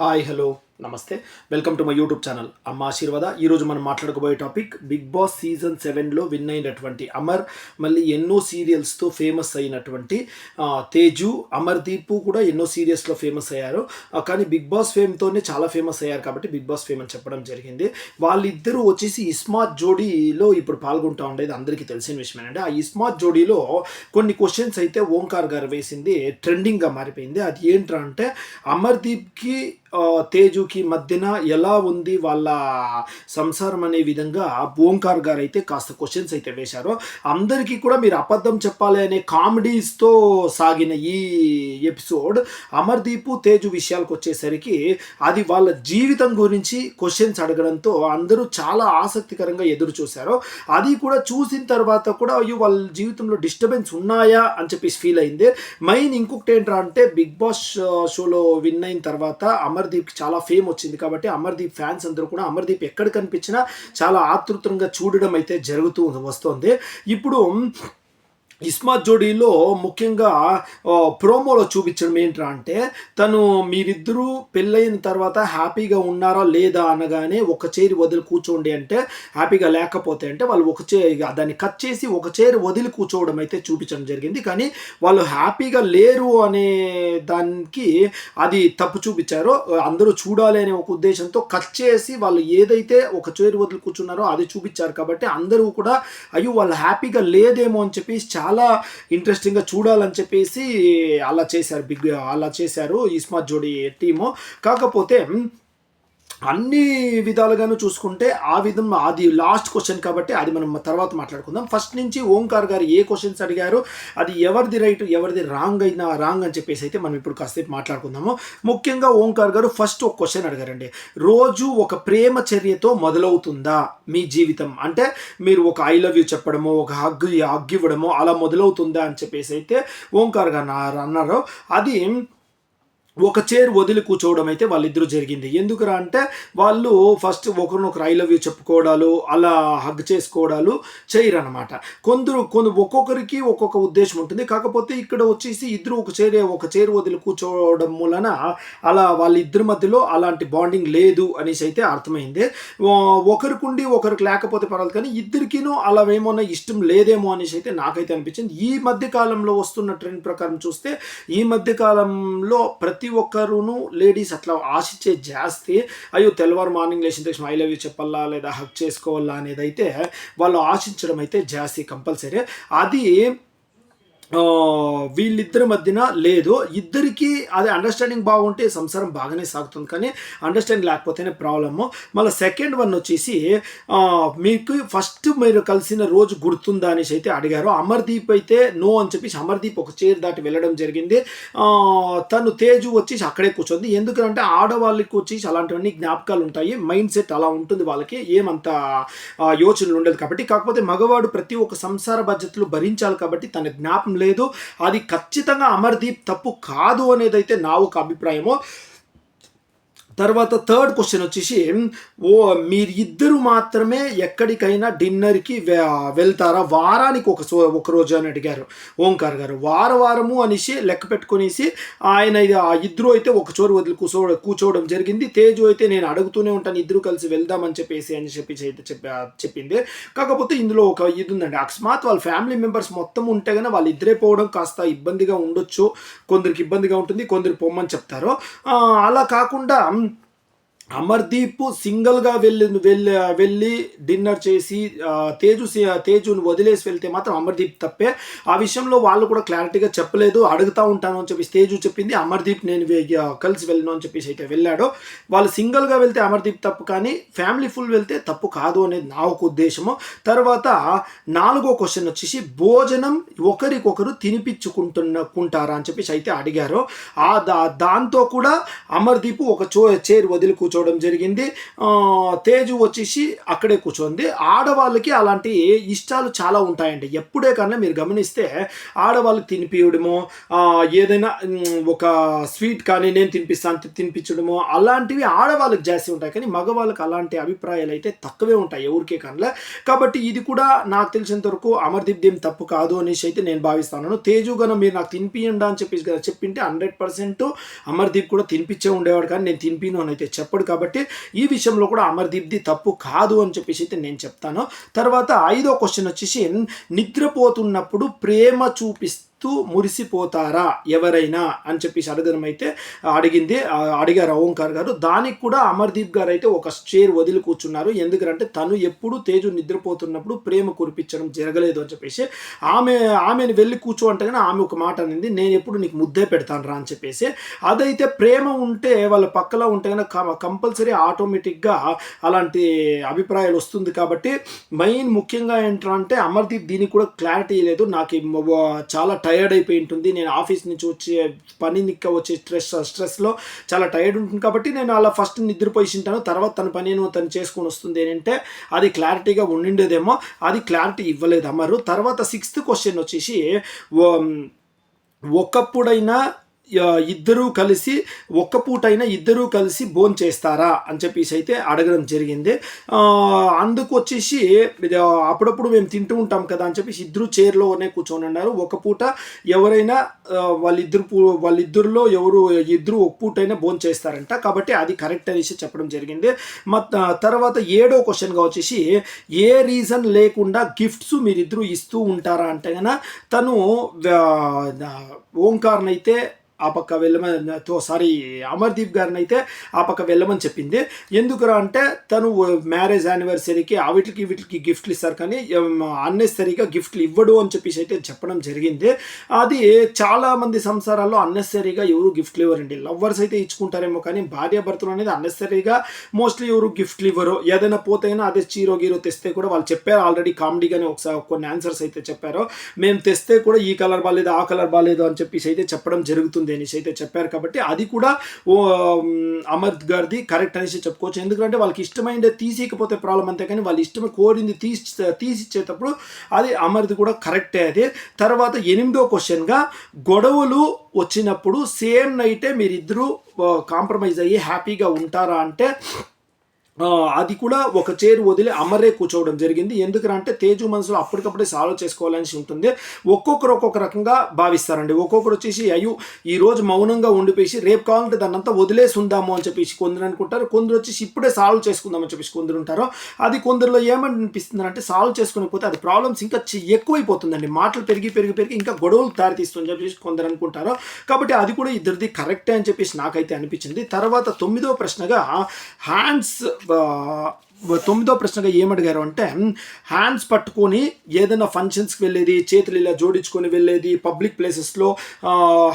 Hi, hello. నమస్తే. Welcome to my YouTube channel అమ్మ ఆశీర్వాద. ఈరోజు మనం మాట్లాడుకోబోయే టాపిక్ బిగ్ బాస్ సీజన్ సెవెన్లో విన్ అయినటువంటి అమర్ మళ్ళీ ఎన్నో సీరియల్స్తో ఫేమస్ అయినటువంటి తేజు తేజు అమర్దీప్ కూడా ఎన్నో సీరియల్స్లో ఫేమస్ అయ్యారు. కానీ బిగ్ బాస్ ఫేమ్తోనే చాలా ఫేమస్ అయ్యారు కాబట్టి బిగ్ బాస్ ఫేమ్ అని చెప్పడం జరిగింది. వాళ్ళిద్దరూ వచ్చేసి ఇస్మాత్ జోడీలో ఇప్పుడు పాల్గొంటూ ఉండేది అందరికీ తెలిసిన విషయం విషయమేనండి ఆ ఇస్మాత్ జోడీలో కొన్ని క్వశ్చన్స్ అయితే ఓంకార్ గారు వేసింది ట్రెండింగ్గా మారిపోయింది. అది ఏంట్రా అంటే అమర్దీప్కి తేజు తేజుకి మధ్యన ఎలా ఉంది వాళ్ళ సంసారం అనే విధంగా ఓంకార్ గారు అయితే కాస్త క్వశ్చన్స్ అయితే వేశారు. అందరికీ కూడా మీరు అబద్ధం చెప్పాలి అనే కామెడీస్తో సాగిన ఈ ఎపిసోడ్ అమర్దీప్ తేజు విషయాలకు వచ్చేసరికి అది వాళ్ళ జీవితం గురించి క్వశ్చన్స్ అడగడంతో అందరూ చాలా ఆసక్తికరంగా ఎదురు చూశారు. అది కూడా చూసిన తర్వాత కూడా అయ్యో వాళ్ళ జీవితంలో డిస్టర్బెన్స్ ఉన్నాయా అని చెప్పేసి ఫీల్ అయింది. మెయిన్ ఇంకొకటి ఏంట్రా అంటే బిగ్ బాస్ షోలో విన్ అయిన తర్వాత అమర్దీప్కి చాలా ఫేమ్ వచ్చింది కాబట్టి అమర్దీప్ ఫ్యాన్స్ అందరూ కూడా అమర్దీప్ ఎక్కడ కనిపించినా చాలా ఆతృతంగా చూడడం అయితే జరుగుతూ వస్తుంది. ఇప్పుడు ఇస్మాత్ జోడీలో ముఖ్యంగా ప్రోమోలో చూపించడం ఏంట్రా అంటే తను మీరిద్దరూ పెళ్ళైన తర్వాత హ్యాపీగా ఉన్నారా లేదా అనగానే ఒక చైర్ వదిలి కూర్చోండి అంటే హ్యాపీగా లేకపోతే అంటే వాళ్ళు ఒక చే దాన్ని కట్ చేసి ఒక చైర్ వదిలి కూర్చోవడం అయితే చూపించడం జరిగింది. కానీ వాళ్ళు హ్యాపీగా లేరు అనే దానికి అది తప్పు చూపించారో. అందరూ చూడాలి అనే ఒక ఉద్దేశంతో కట్ చేసి వాళ్ళు ఏదైతే ఒక చైర్ వదిలి కూర్చున్నారో అది చూపించారు. కాబట్టి అందరూ కూడా అయ్యో వాళ్ళు హ్యాపీగా లేదేమో అని చెప్పి చాలా ఇంట్రెస్టింగ్గా చూడాలని చెప్పేసి అలా చేశారు బిగ్ అలా చేశారు ఇస్మాత్ జోడీ టీము. కాకపోతే అన్ని విధాలుగాను చూసుకుంటే ఆ విధం అది లాస్ట్ క్వశ్చన్ కాబట్టి అది మనం తర్వాత మాట్లాడుకుందాం. ఫస్ట్ నుంచి ఓంకార్ గారు ఏ క్వశ్చన్స్ అడిగారు? అది ఎవరిది రైట్ ఎవరిది రాంగ్ అయినా రాంగ్ అని చెప్పేసి అయితే మనం ఇప్పుడు కాసేపు మాట్లాడుకుందాము. ముఖ్యంగా ఓంకార్ గారు ఫస్ట్ ఒక క్వశ్చన్ అడిగారండి. రోజు ఒక ప్రేమ చర్యతో మొదలవుతుందా మీ జీవితం? అంటే మీరు ఒక ఐ లవ్ యూ చెప్పడము ఒక హగ్ హగ్ ఇవ్వడము అలా మొదలవుతుందా అని చెప్పేసి అయితే ఓంకార్ గారు అన్నారు. అది ఒక చైర్ వదిలి కూర్చోవడం అయితే వాళ్ళిద్దరూ జరిగింది. ఎందుకురా అంటే వాళ్ళు ఫస్ట్ ఒకరినొకరు ఐ లవ్ యూ చెప్పుకోవడాలు అలా హగ్ చేసుకోవడాలు చేయరు అనమాట కొందరు కొందరు ఒక్కొక్కరికి ఒక్కొక్క ఉద్దేశం ఉంటుంది. కాకపోతే ఇక్కడ వచ్చేసి ఇద్దరు ఒక చైర్ ఒక చైర్ వదిలి కూర్చోవడం మూలన అలా వాళ్ళిద్దరి మధ్యలో అలాంటి బాండింగ్ లేదు అనేసి అయితే అర్థమైంది. ఒకరికి ఒకరికుండి ఒకరికి లేకపోతే పర్వాలేదు కానీ ఇద్దరికినూ అలా ఏమన్నా ఇష్టం లేదేమో అనేసి అయితే నాకైతే అనిపించింది. ఈ మధ్య కాలంలో వస్తున్న ట్రెండ్ ప్రకారం చూస్తే ఈ మధ్య కాలంలో ప్రతి ఒక్కరును లేడీస్ అట్లా ఆశించే జాస్తి. అయ్యో తెల్లవారు మార్నింగ్ లేచిన తక్షణం ఐ లవ్ యూ చెప్పాలా లేదా హక్ చేసుకోవాలా అనేది అయితే వాళ్ళు ఆశించడం అయితే జాస్తి కంపల్సరీ. అది వీళ్ళిద్దరి మధ్యన లేదు. ఇద్దరికి అదే అండర్స్టాండింగ్ బాగుంటే సంసారం బాగానే సాగుతుంది. కానీ అండర్స్టాండింగ్ లేకపోతేనే ప్రాబ్లము మళ్ళీ సెకండ్ వన్ వచ్చేసి మీకు ఫస్ట్ మీరు కలిసిన రోజు గుర్తుందా అనేసి అయితే అడిగారు. అమర్దీప్ అయితే నో అని చెప్పేసి అమర్దీప్ ఒక చైర్ దాటి వెళ్ళడం జరిగింది. తను తేజు వచ్చేసి అక్కడే కూర్చోంది. ఎందుకంటే ఆడవాళ్ళకి వచ్చేసి అలాంటివన్నీ జ్ఞాపకాలు ఉంటాయి. మైండ్ సెట్ అలా ఉంటుంది వాళ్ళకి. ఏమంత యోచనలు ఉండదు కాబట్టి. కాకపోతే మగవాడు ప్రతి ఒక్క సంసార బాధ్యతలు భరించాలి కాబట్టి తన జ్ఞాపం లేదు. అది ఖచ్చితంగా అమర్దీప్ తప్పు కాదు అనేది అయితే నా ఒక అభిప్రాయము. తర్వాత థర్డ్ క్వశ్చన్ వచ్చేసి ఓ మీరిద్దరు మాత్రమే ఎక్కడికైనా డిన్నర్కి వె- వెళ్తారా? వారానికి ఒక ఒక రోజు అని అడిగారు ఓంకార్ గారు. వార వారము అనేసి లెక్క పెట్టుకునేసి ఆయన ఇది ఆ ఇద్దరు అయితే ఒక చోరు వదిలి కూర్చో కూర్చోవడం జరిగింది. తేజు అయితే నేను అడుగుతూనే ఉంటాను ఇద్దరు కలిసి వెళ్దామని చెప్పేసి అని చెప్పి అయితే చెప్పా చెప్పింది. కాకపోతే ఇందులో ఒక ఇది ఉందండి. అకస్మాత్ వాళ్ళ ఫ్యామిలీ మెంబర్స్ మొత్తం ఉంటే కానీ వాళ్ళు ఇద్దరే పోవడం కాస్త ఇబ్బందిగా ఉండొచ్చు. కొందరికి ఇబ్బందిగా ఉంటుంది కొందరు పొమ్మని చెప్తారు. అలా కాకుండా అమర్దీప్ సింగిల్గా వెళ్ళి వెళ్ళి వెళ్ళి డిన్నర్ చేసి తేజు తేజుని వదిలేసి వెళ్తే మాత్రం అమర్దీప్ తప్పే. ఆ విషయంలో వాళ్ళు కూడా క్లారిటీగా చెప్పలేదు. అడుగుతా ఉంటాను అని చెప్పేసి తేజు చెప్పింది. అమర్దీప్ నేను కలిసి వెళ్ళను అని చెప్పేసి అయితే వెళ్ళాడు. వాళ్ళు సింగిల్గా వెళ్తే అమర్దీప్ తప్పు కానీ ఫ్యామిలీ ఫుల్ వెళ్తే తప్పు కాదు అనేది నా ఒక ఉద్దేశము. తర్వాత నాలుగో క్వశ్చన్ వచ్చేసి భోజనం ఒకరికొకరు తినిపించుకుంటున్న కుంటారా అని చెప్పేసి అయితే అడిగారు. ఆ దా దాంతో కూడా అమర్దీప్ ఒక చో చైర్ వదిలి కూర్చో కూర్చోవడం జరిగింది. తేజు వచ్చేసి అక్కడే కూర్చోంది. ఆడవాళ్ళకి అలాంటి ఇష్టాలు చాలా ఉంటాయండి. ఎప్పుడే కన్నా మీరు గమనిస్తే ఆడవాళ్ళకి తినిపించడము ఏదైనా ఒక స్వీట్ కానీ నేను తినిపిస్తాను తినిపించడము అలాంటివి ఆడవాళ్ళకి జాస్తి ఉంటాయి. కానీ మగవాళ్ళకి అలాంటి అభిప్రాయాలు అయితే తక్కువే ఉంటాయి ఎవరికే కనలే. కాబట్టి ఇది కూడా నాకు తెలిసినంత వరకు అమర్దీప్ దేం తప్పు కాదు అనేసి అయితే నేను భావిస్తాను. తేజు గన మీరు నాకు తినిపియండి అని చెప్పేసి కదా చెప్పింటే హండ్రెడ్ పర్సెంట్ అమర్దీప్ కూడా తినిపించే ఉండేవాడు కానీ నేను తినిపిను అని అయితే చెప్పడు. కాబట్టి ఈ విషయంలో కూడా అమర్దీప్ది తప్పు కాదు అని చెప్పేసి అయితే నేను చెప్తాను. తర్వాత ఐదో క్వశ్చన్ వచ్చేసి నిద్రపోతున్నప్పుడు ప్రేమ చూపిస్తే మురిసిపోతారా ఎవరైనా అని చెప్పేసి అడగడం అయితే అడిగింది. అడిగారు ఓంకార్ గారు. దానికి కూడా అమర్దీప్ గారు అయితే ఒక చైర్ వదిలి కూర్చున్నారు. ఎందుకంటే తను ఎప్పుడు తేజు నిద్రపోతున్నప్పుడు ప్రేమ కురిపించడం జరగలేదు అని చెప్పేసి ఆమె ఆమెను వెళ్ళి కూర్చో అంటే కానీ ఆమె ఒక మాట అనింది. నేను ఎప్పుడు నీకు ముద్దే పెడతాను రా అని చెప్పేసి. అదైతే ప్రేమ ఉంటే వాళ్ళ పక్కలో ఉంటే కనుక కంపల్సరీ ఆటోమేటిక్గా అలాంటి అభిప్రాయాలు వస్తుంది కాబట్టి మెయిన్ ముఖ్యంగా ఏంటంటే అమర్దీప్ దీనికి కూడా క్లారిటీ లేదు. నాకు చాలా మొ- చాలా టైర్డ్ అయిపోయి ఉంటుంది. నేను ఆఫీస్ నుంచి వచ్చే పని నిక్క వచ్చే స్ట్రెస్ స్ట్రెస్లో చాలా టైర్డ్ ఉంటుంది. కాబట్టి నేను అలా ఫస్ట్ నిద్రపోయి ఉంటాను తర్వాత తన పనిను తను చేసుకొని వస్తుంది ఏంటంటే అది క్లారిటీగా ఉండిండేదేమో అది క్లారిటీ ఇవ్వలేదు అమ్మరు తర్వాత సిక్స్త్ క్వశ్చన్ వచ్చేసి ఒకప్పుడైనా ఇద్దరూ కలిసి ఒక్క పూటైనా ఇద్దరూ కలిసి భోన్ చేస్తారా అని చెప్పేసి అయితే అడగడం జరిగింది. అందుకు వచ్చేసి అప్పుడప్పుడు మేము తింటూ ఉంటాం కదా అని చెప్పేసి ఇద్దరు చైర్లోనే కూర్చొని ఉన్నారు. ఒక పూట ఎవరైనా వాళ్ళిద్దరు పూ- వాళ్ళిద్దరిలో ఎవరు ఇద్దరు ఒక పూటైనా భోన్ చేస్తారంట. కాబట్టి అది కరెక్ట్ అనేసి చెప్పడం జరిగింది. మత్ తర్వాత ఏడో క్వశ్చన్గా వచ్చేసి ఏ రీజన్ లేకుండా గిఫ్ట్స్ మీరిద్దరూ ఇస్తూ ఉంటారా అంటే గన తను ఓంకార్నైతే ఆ పక్క వెళ్ళమని తో సారీ అమర్దీప్ గారిని అయితే ఆ పక్క వెళ్ళమని చెప్పింది. ఎందుకురా అంటే తను మ్యారేజ్ యానివర్సరీకి ఆ వీటికి వీటికి గిఫ్ట్లు ఇస్తారు కానీ అన్నెసరీగా గిఫ్ట్లు ఇవ్వడు అని చెప్పేసి అయితే చెప్పడం జరిగింది. అది చాలా మంది సంసారాల్లో అన్నెసరీగా ఎవరు గిఫ్ట్లు ఇవ్వరండి. లవ్వర్స్ అయితే ఇచ్చుకుంటారేమో కానీ భార్యాభర్తలు అనేది అన్నెసరీగా మోస్ట్లీ ఎవరు గిఫ్ట్లు ఇవ్వరు. ఏదైనా పోతేనా అదే చీరో గీరో తెస్తే కూడా వాళ్ళు చెప్పారు ఆల్రెడీ కామెడీగానే ఒకసారి కొన్ని ఆన్సర్స్ అయితే చెప్పారు. మేము తెస్తే కూడా ఈ కలర్ బాగాలేదు ఆ కలర్ బాగాలేదు అని చెప్పేసి అయితే చెప్పడం జరుగుతుంది. అనేసి అయితే చెప్పారు కాబట్టి అది కూడా ఓ ఉమ్, అమర్ గారిది కరెక్ట్ అనేసి చెప్పుకోవచ్చు. ఎందుకంటే వాళ్ళకి ఇష్టమైనది తీసేయకపోతే ప్రాబ్లం అంతే కానీ వాళ్ళు ఇష్టం కోరింది తీసి తీసిచ్చేటప్పుడు అది అమర్ది కూడా కరెక్టే అది. తర్వాత ఎనిమిదో క్వశ్చన్గా గొడవలు వచ్చినప్పుడు సేమ్ నైటే మీరిద్దరూ కాంప్రమైజ్ అయ్యి హ్యాపీగా ఉంటారా అంటే అది కూడా ఒక చైర్ వదిలి అమరే కూర్చోవడం జరిగింది. ఎందుకంటే తేజు మనసులో అప్పటికప్పుడే సాల్వ్ చేసుకోవాలని ఉంటుంది. ఒక్కొక్కరు ఒక్కొక్క రకంగా భావిస్తారండి. ఒక్కొక్కరు వచ్చేసి అయ్యో ఈ రోజు మౌనంగా ఉండిపోయి రేపు కావాలంటే దాన్ని అంతా వదిలేసి ఉందాము అని చెప్పేసి కొందరు అనుకుంటారు. కొందరు వచ్చేసి ఇప్పుడే సాల్వ్ చేసుకుందాం అని చెప్పేసి కొందరు ఉంటారు. అది కొందరిలో ఏమనిపిస్తుంది అంటే సాల్వ్ చేసుకోకపోతే అది ప్రాబ్లమ్స్ ఇంకా చి- ఎక్కువైపోతుందండి. మాటలు పెరిగి పెరిగి పెరిగి ఇంకా గొడవలు దారితీస్తుందని చెప్పేసి కొందరు అనుకుంటారు. కాబట్టి అది కూడా ఇద్దరిది కరెక్టే అని చెప్పేసి నాకైతే అనిపించింది. తర్వాత తొమ్మిదో ప్రశ్నగా హ్యాండ్స్ あた。తొమ్మిదో ప్రశ్నగా ఏమడిగారు అంటే హ్యాండ్స్ పట్టుకొని ఏదైనా ఫంక్షన్స్కి వెళ్ళేది చేతులు ఇలా జోడించుకొని వెళ్ళేది పబ్లిక్ ప్లేసెస్లో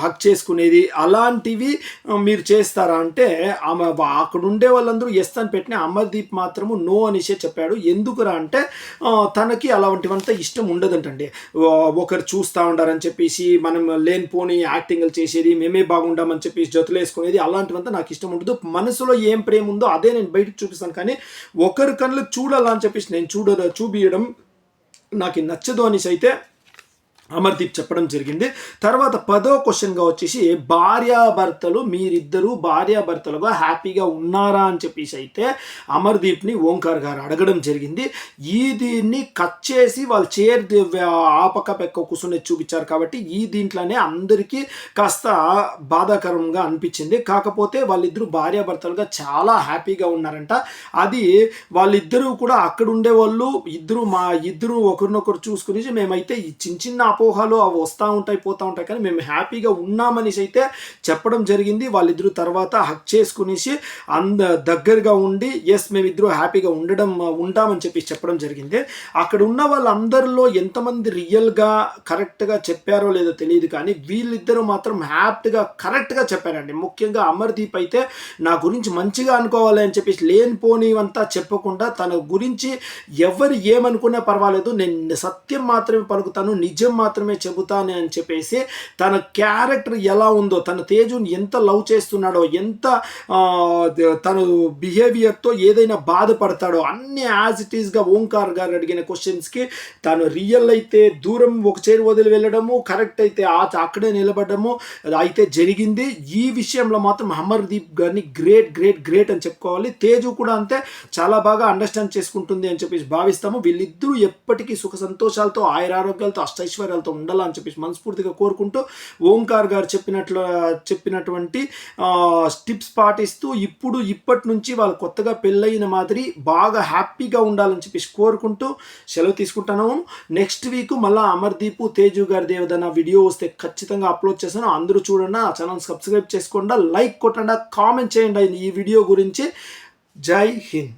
హక్ చేసుకునేది అలాంటివి మీరు చేస్తారా? అంటే ఆమె అక్కడ ఉండే వాళ్ళందరూ ఎస్ అని పెట్టిన అమర్దీప్ మాత్రము నో అనేసే చెప్పాడు. ఎందుకురా అంటే తనకి అలాంటివంతా ఇష్టం ఉండదంటండి. ఒకరు చూస్తూ ఉండారని చెప్పేసి మనం లేనిపోని యాక్టింగ్లు చేసేది మేమే బాగుండామని చెప్పేసి జతలు వేసుకునేది అలాంటివంతా నాకు ఇష్టం ఉండదు. మనసులో ఏం ప్రేమ ఉందో అదే నేను బయటకు చూపిస్తాను. కానీ ఒకరి కళ్ళు చూడాలని చెప్పేసి నేను చూడ చూపించడం నాకు నచ్చదు అనేసి అయితే అమర్దీప్ చెప్పడం జరిగింది. తర్వాత పదో క్వశ్చన్గా వచ్చేసి భార్యాభర్తలు మీరిద్దరూ భార్యాభర్తలుగా హ్యాపీగా ఉన్నారా అని చెప్పేసి అయితే అమర్దీప్ని ఓంకార్ గారు అడగడం జరిగింది. ఈ దీన్ని కట్ చేసి వాళ్ళు చేర్ ఆ పెక్క కూర్చునే చూపించారు కాబట్టి ఈ దీంట్లోనే అందరికీ కాస్త బాధాకరంగా అనిపించింది. కాకపోతే వాళ్ళిద్దరూ భార్యాభర్తలుగా చాలా హ్యాపీగా ఉన్నారంట. అది వాళ్ళిద్దరూ కూడా అక్కడ ఉండే వాళ్ళు ఇద్దరు మా ఇద్దరు ఒకరినొకరు చూసుకుని మేమైతే ఈ చిన్న చిన్న అపోహలు అవి వస్తూ ఉంటాయి పోతూ ఉంటాయి కానీ మేము హ్యాపీగా ఉన్నామనేసి అయితే చెప్పడం జరిగింది. వాళ్ళిద్దరు తర్వాత హక్ చేసుకునేసి అంద దగ్గరగా ఉండి ఎస్ మేమిద్దరూ హ్యాపీగా ఉండడం ఉంటామని చెప్పి చెప్పడం జరిగింది. అక్కడ ఉన్న వాళ్ళందరిలో ఎంతమంది రియల్గా కరెక్ట్గా చెప్పారో లేదో తెలియదు కానీ వీళ్ళిద్దరూ మాత్రం హ్యాపీగా కరెక్ట్గా చెప్పారండి. ముఖ్యంగా అమర్దీప్ అయితే నా గురించి మంచిగా అనుకోవాలి అని చెప్పేసి లేనిపోనివంతా చెప్పకుండా తన గురించి ఎవరు ఏమనుకున్నా పర్వాలేదు. నేను సత్యం మాత్రమే పలుకుతాను నిజం మాత్రమే చెబుతాను అని చెప్పేసి తన క్యారెక్టర్ ఎలా ఉందో తన తేజుని ఎంత లవ్ చేస్తున్నాడో ఎంత తను బిహేవియర్తో ఏదైనా బాధపడతాడో అన్ని యాజ్ ఇట్ ఈస్గా ఓంకార్ గారు అడిగిన క్వశ్చన్స్కి తను రియల్ అయితే దూరం ఒక చేరు వదిలి వెళ్ళడము కరెక్ట్ అయితే ఆ అక్కడే నిలబడము అయితే జరిగింది. ఈ విషయంలో మాత్రం అమర్దీప్ గారిని గ్రేట్ గ్రేట్ గ్రేట్ అని చెప్పుకోవాలి. తేజు కూడా అంతే చాలా బాగా అండర్స్టాండ్ చేసుకుంటుంది అని చెప్పేసి భావిస్తాము. వీళ్ళిద్దరూ ఎప్పటికీ సుఖ సంతోషాలతో ఆయురారోగ్యాలతో అష్టైశ్వర్యాలతో ఉండాలని చెప్పేసి మనస్ఫూర్తిగా కోరుకుంటూ ఓంకార్ గారు చెప్పినట్లు చెప్పినటువంటి స్టిప్స్ పాటిస్తూ ఇప్పుడు ఇప్పటి నుంచి వాళ్ళు కొత్తగా పెళ్ళయిన మాదిరి బాగా హ్యాపీగా ఉండాలని చెప్పేసి కోరుకుంటూ సెలవు తీసుకుంటాను. నెక్స్ట్ వీక్ మళ్ళీ అమర్దీప్ తేజు గారి దేవదన్న వీడియో వస్తే ఖచ్చితంగా అప్లోడ్ చేస్తాను. అందరూ చూడండి ఆ ఛానల్ సబ్స్క్రైబ్ చేసుకోండి లైక్ కొట్టండి కామెంట్ చేయండి. ఈ వీడియో గురించి జై హింద్.